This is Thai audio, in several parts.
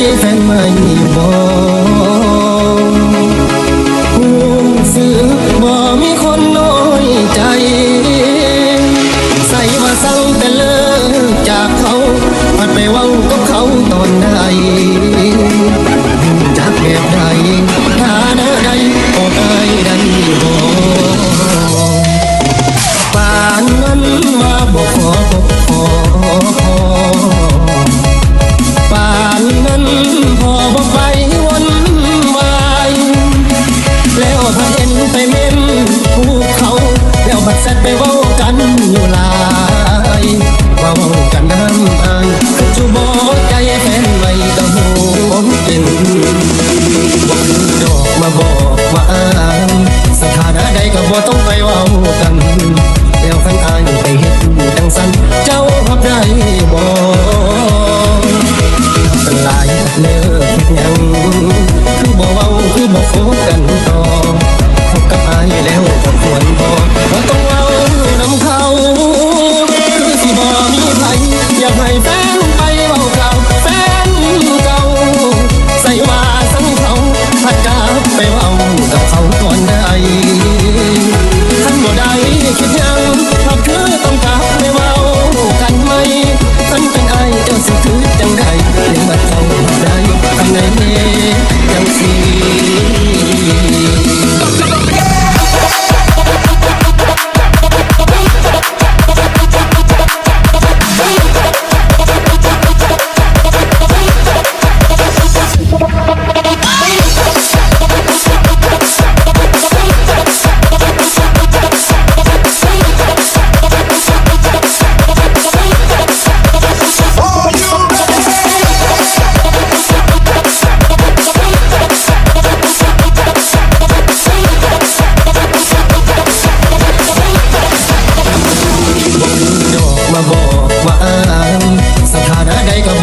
ใจแฟนไม่บอกสือบ่มีคนน้อยใจ ใส่มาเศร้าแต่เลิกจากเขาพัดไปว่างกับเขาตอนใด ได้บอกหลายเลิกยังคือบ่เว้าคือบ่โฟกัน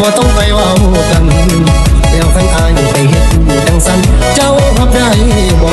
บ่ต้องไปว่ากันแล้วคันอายไปเห็นดังสันเจ้ารับได้บ่